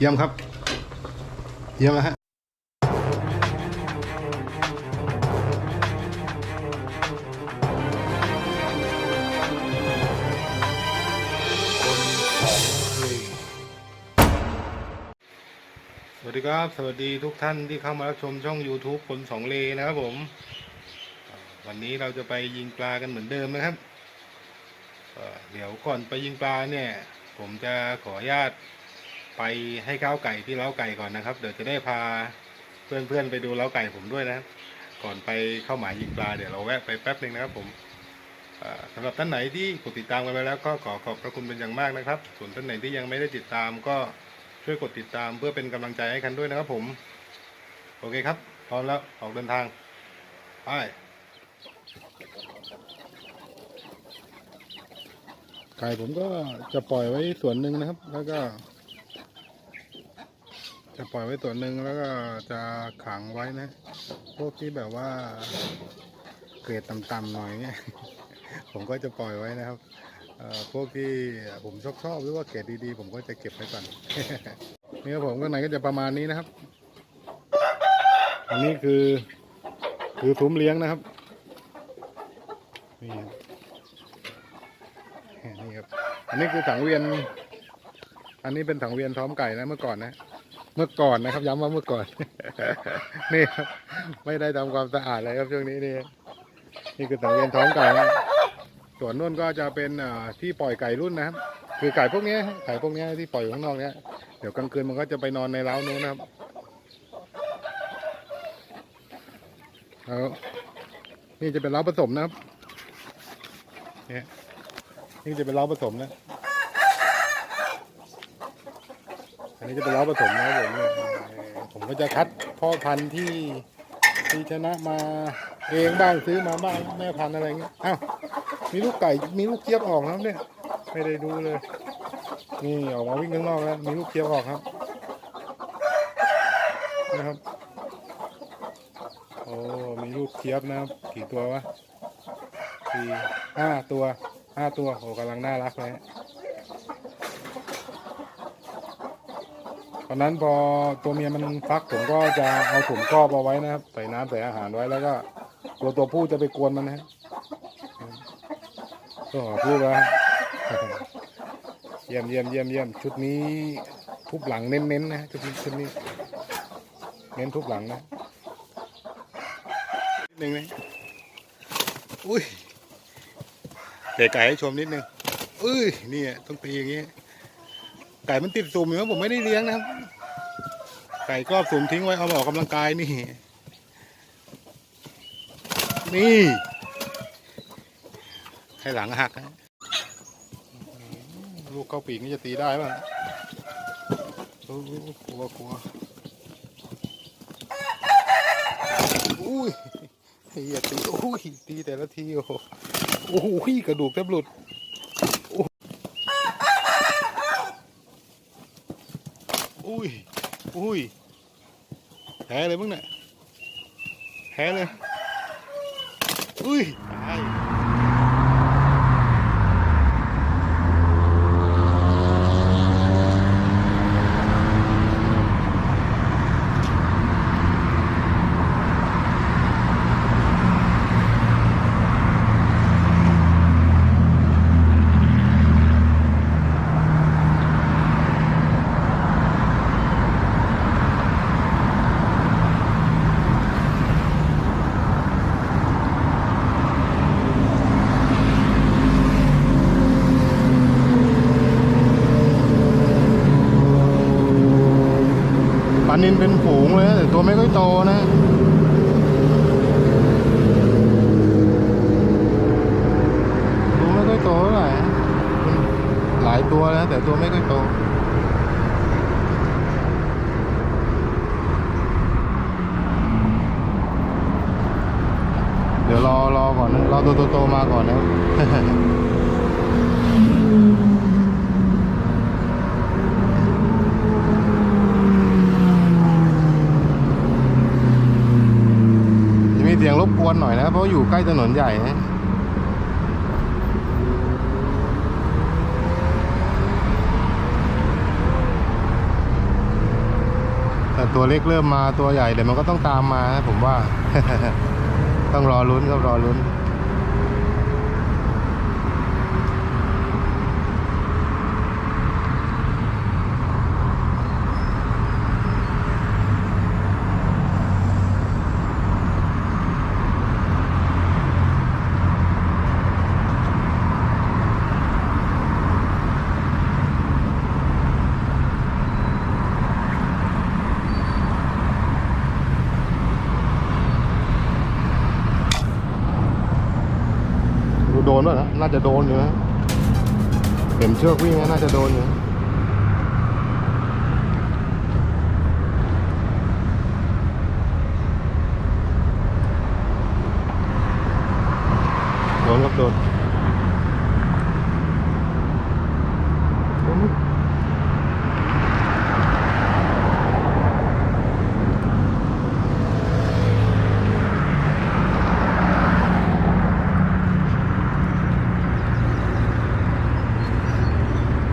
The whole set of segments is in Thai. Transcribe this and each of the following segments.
เยี่ยมครับ เยี่ยมแล้วฮะสวัสดีครับ สวัสดีทุกท่านที่เข้ามารับชมช่อง YouTube คนสองเลนะครับผม วันนี้เราจะไปยิงปลากันเหมือนเดิมนะครับเอ่อเดี๋ยวก่อนไปยิงปลาเนี่ย ผมจะขออนุญาต ไปให้ข้าวไก่ที่เล้าไก่ก่อนนะครับ เดี๋ยวจะได้พาเพื่อนๆไปดูเล้าไก่ผมด้วยนะครับ ก่อนไปเข้าหมายยิงปลาเดี๋ยวเราแวะไปแป๊บหนึ่งนะครับผมสำหรับท่านไหนที่กดติดตามกันไปแล้วก็ขอขอบพระคุณเป็นอย่างมากนะครับ ส่วนท่านไหนที่ยังไม่ได้ติดตามก็ช่วยกดติดตามเพื่อเป็นกำลังใจให้กันด้วยนะครับผม โอเคครับพร้อมแล้วออกเดินทางไปไก่ผมก็จะปล่อยไว้ส่วนหนึ่งนะครับ แล้วก็ จะปล่อยไว้ส่วนหนึ่งแล้วก็จะขังไว้นะ พวกที่แบบว่าเกรดต่ำๆหน่อยเนี่ยผมก็จะปล่อยไว้นะครับพวกที่ผมชอบชอบหรือว่าเกรดดีๆ ผมก็จะเก็บไว้ก่อนนี่ครับผมข้างในก็จะประมาณนี้นะครับ อันนี้คือคือทุ้มเลี้ยงนะครับนี่ครับนี่ครับ อันนี้คือถังเวียน อันนี้เป็นถังเวียนท้อมไก่นะเมื่อก่อนนะ เมื่อก่อนนะครับ ย้ำว่าเมื่อก่อน นี่ครับ ไม่ได้ทำความสะอาดเลยครับช่วงนี้นี่นี่คือถังเวียนท้องไก่นะส่วนนู่นก็จะเป็นที่ปล่อยไก่รุ่นนะครับ คือไก่พวกนี้ไก่พวกนี้ที่ปล่อยอยู่ข้างนอกเนี้ยเดี๋ยวกลางคืนมันก็จะไปนอนในเล้านู้นนะครับแล้วนี่จะเป็นเล้าผสมนะครับ เนี่ยนี่จะเป็นเล้าผสมนะ อันนี้จะเป็นล้าผสมนะครับผมผมก็จะคัดพ่อพันธุ์ที่ที่ชนะมาเองบ้างซื้อมาบ้างแม่พันธุ์อะไรเงี้ยอ้าวมีลูกไก่มีลูกเจี๊ยบออกแล้วเนี่ยไม่ได้ดูเลย นี่ออกมาวิ่งข้างนอกแล้วมีลูกเจี๊ยบออกครับนะครับโอ้มีลูกเจี๊ยบนะครับกี่ตัววะสี่ห้าตัวห้าตัวโอ้กำลังน่ารักเลย ตอนนั้นพอตัวเมียมันฟักผมก็จะเอาถุงครอบเอาไว้นะครับ ใส่น้ำใส่อาหารไว้แล้วก็ตัวตัวผู้จะไปกวนมันนะฮะก็พูดแล้วเยี่ยมเยี่ยมเยี่ยมเยี่ยมชุดนี้ทุบหลังเน้นๆนะชุดนี้ชุดนี้ เน้นทุบหลังนะนิดนึงนะอุ้ยเตะไก่ให้ชมนิดนึงอุ้ยนี่ต้องตีอย่างงี้ ไก่มันติดสุ่มอยู่นะผมไม่ได้เลี้ยงนะครับ ไก่ก็สุ่มทิ้งไว้เอาออกกำลังกายนี่ นี่ ให้หลังหักนะลูกเข้าปีกนี่จะตีได้ป่ะโอ้กลัวกลัวอุ้ยเฮียตีอุ้ยตีแต่ละทีโอ้โหโอ้โหกระดูกแทบหลุด อุ้ย อุ้ยแพ้เลยมึงเนี่ยแพ้เลยอุ้ย นินเป็นฝูงเลยแต่ตัวไม่ค่อยโตนะตัวไม่ค่อยโตเท่าไหร่หลายตัวแล้วแต่ตัวไม่ค่อยโตเดี๋ยวรอรอก่อนนะรอตัวโตๆมาก่อนนะ วนหน่อยนะเพราะอยู่ใกล้ถนนใหญ่นะต่ตัวเล็กเริ่มมาตัวใหญ่เดี๋ยวมันก็ต้องตามมาผมว่า ต้องรอลุ้นก็รอลุ้นาจะโดนอยู่นะเห็นเชือกวิ่งนะน่าจะโดนอยู่นะโดนครับโดนโดนไหม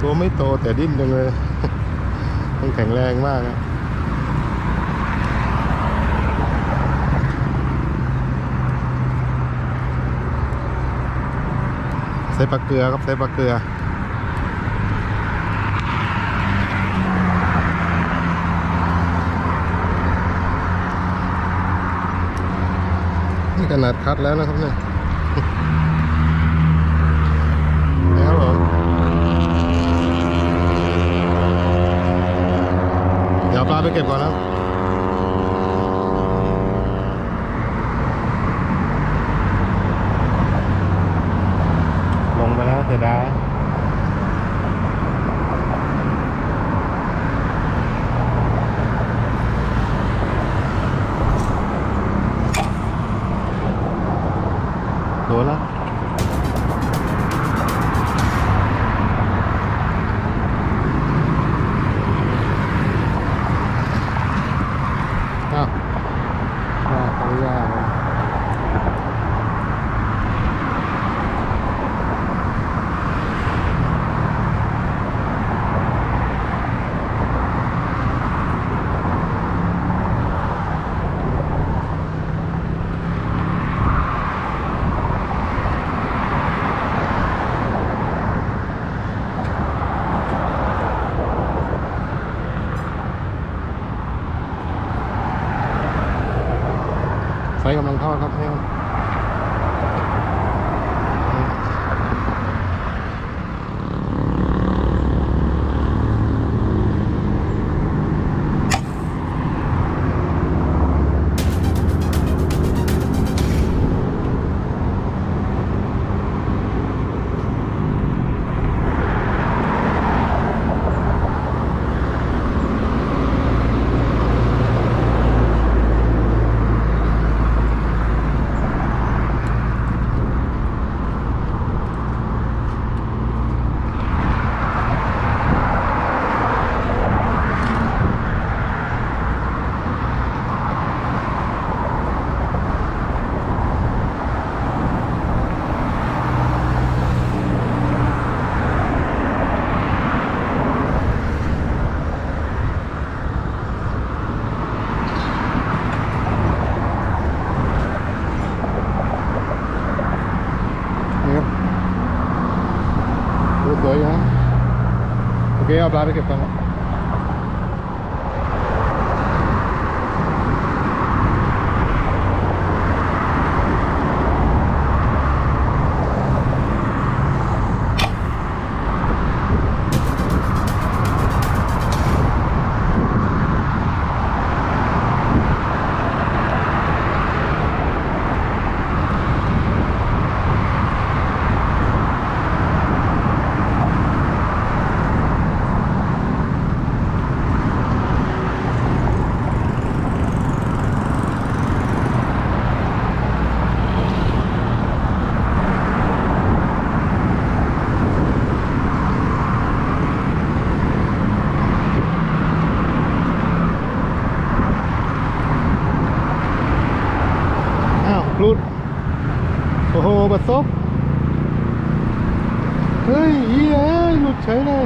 ตัวไม่โตแต่ดิ้นจังเลย มันแข็งแรงมากนะใส่ปลาเกลือครับใส่ปลาเกลือนี่ขนาดคัดแล้วนะครับเนี่ย เดี๋ยวเอาปลาไปเก็บก่อนนะลงไปแล้วเสียดายโดนแล้ว อ้าวอ้าวเขายากเลยไฟ กำลังทอดครับเนี่ยนี่ครับดูสวยอยู่นะ โอเคเอาปลาไปเก็บก่อนครับอ้าวหลุด โอ้โหบัดซบเฮ้ยเหี้ยเอ้ยหลุดเฉยเลย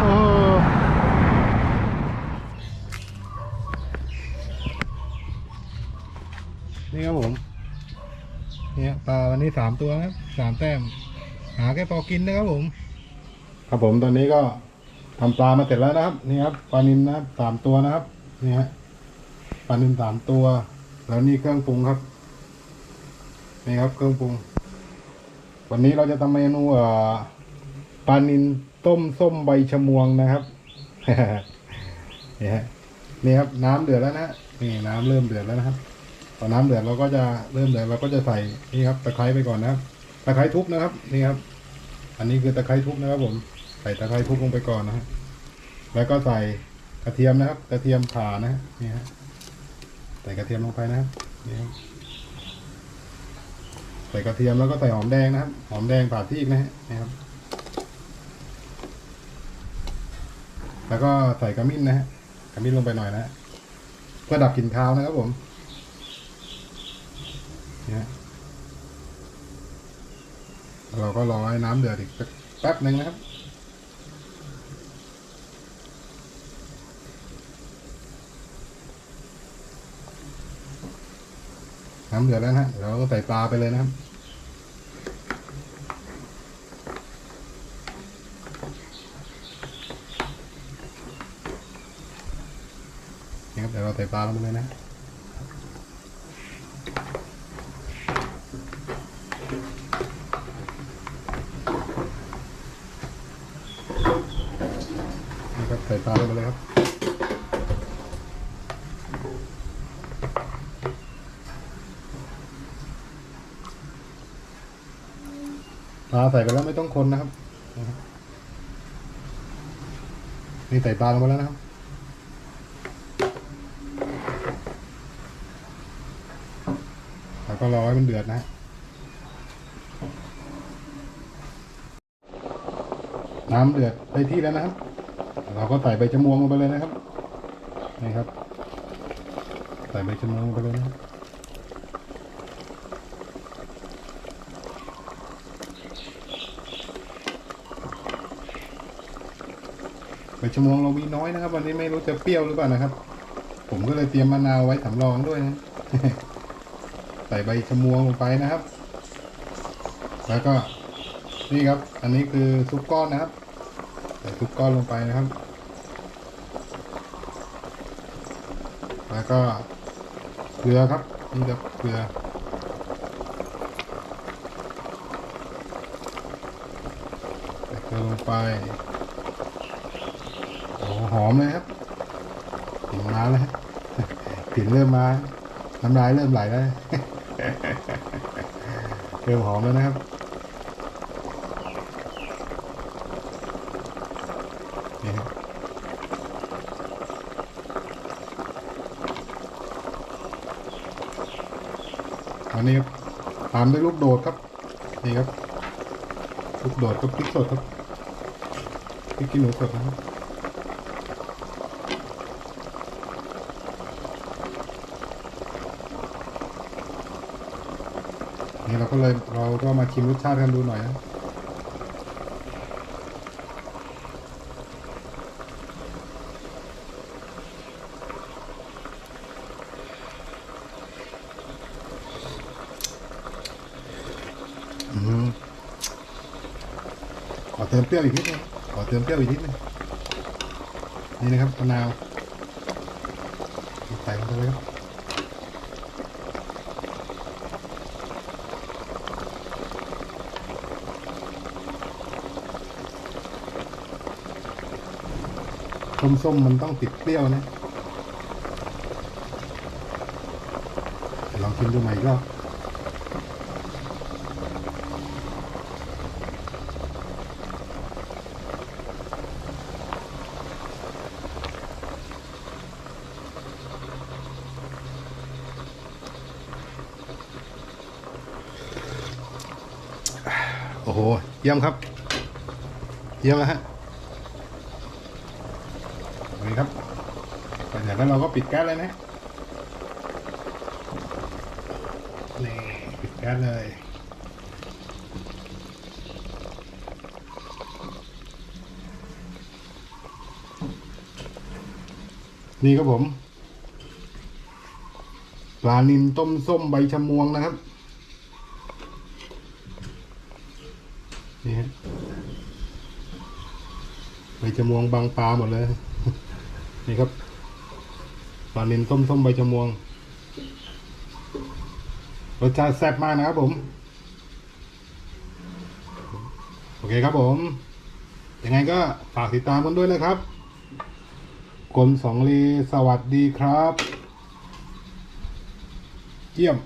โอ้โห นะครับผม เนี่ยปลาวั นี้สามตัวนะครับสามแต้ม หาแค่พอกินนะครับผม ครับผมตอนนี้ก็ทำปลามาเสร็จแล้วนะครับ นี่ครับปลานินนะครับสามตัวนะครับนี่ฮะปลานินสามตัว แล้วนี่เครื่องปรุงครับนี่ครับเครื่องปรุง วันนี้เราจะทำเมนูเอ่อปลานินต้มส้มใบชะมวงนะครับนี่ฮะนี่ครับ น้ำเดือดแล้วนะนี่น้ำเริ่มเดือดแล้วนะครับ พอน้ำเดือดเราก็จะเริ่มเดือดเราก็จะใส่นี่ครับตะไคร้ไปก่อนนะครับตะไคร้ทุบนะครับนี่ครับ อันนี้คือตะไคร้ทุบนะครับ ผม ใส่ตะไคร้ทุบลงไปก่อนนะฮะแล้วก็ใส่กระเทียมนะครับ กระเทียมผ่านะนี่ฮะใส่กระเทียมลงไปนะครับนี่ครับใส่กระเทียมแล้วก็ใส่หอมแดงนะครับ หอมแดงผ่าซีกนะฮะนี่ครับ แล้วก็ใส่ขมิ้นนะฮะขมิ้นลงไปหน่อยนะฮะเพื่อดับกลิ่นคาวนะครับผม นี่ฮะเราก็รอให้น้ำเดือดอีกแป๊บหนึ่งนะครับ น้ำเดือดแล้วนะเราก็ใส่ปลาไปเลยนะครับนี่ครับเดี๋ยวเราใส่ปลาลงไปเลยนะ นี่ครับใส่ปลาลงไปเลยครับปลาใส่ไปแล้วไม่ต้องคนนะครับ นี่ใส่ปลาลงไปแล้วนะครับ แล้วก็รอให้มันเดือดนะฮะน้ำเดือดได้ที่แล้วนะครับ เราก็ใส่ใบชะมวงลงไปเลยนะครับนี่ครับ ใส่ใบชะมวงลงไปเลยนะใบชะมวงเรามีน้อยนะครับ วันนี้ไม่รู้จะเปรี้ยวหรือเปล่านะครับ ผมก็เลยเตรียมมะนาวไว้สำรองด้วยนะใส่ใบชะมวงลงไปนะครับ แล้วก็นี่ครับ อันนี้คือซุปก้อนนะครับ ใส่ซุปก้อนลงไปนะครับ แล้วก็เกลือครับนี่ครับเกลือใส่เกลือลงไปโอ้หอมเลยครับกลิ่นมาแล้วกลิ่นเริ่มมาน้ำลายเริ่มไหลแล้วเริ่มหอมแล้วนะครับ อันนี้ตามด้วยลูกโดดครับ นี่ครับ ลูกโดดกับพริกสดครับพริกขี้หนูสดนะครับนี่เราก็เลยเราก็มาชิมรสชาติกันดูหน่อยนะ เติมเปรี้ยวอีกนิดนึงขอเติมเปรี้ยวอีกนิดนึงนี่นะครับมะนาวใส่ลงไปเลยครับส้มๆมันต้องติดเปรี้ยวนะเดี๋ยวลองชิมดูใหม่อีกรอบ ยี่ยมครับ เยี่ยมแล้วฮะนี่ครับจากนั้นเราก็ปิดแก๊สเลยนะนี่ปิดแก๊สเลยนี่ครับผม ปลานิลต้มส้มใบชะมวงนะครับ นี่ฮะ ใบชะมวงบางปลาหมดเลย นี่ครับปลาเนิลต้มส้มใบชะมวงรสชาติแซ่บมากนะครับผม โอเคครับผม ยังไงก็ฝากติดตามกันด้วยนะครับกลมสองลีสวัสดีครับ เยี่ยม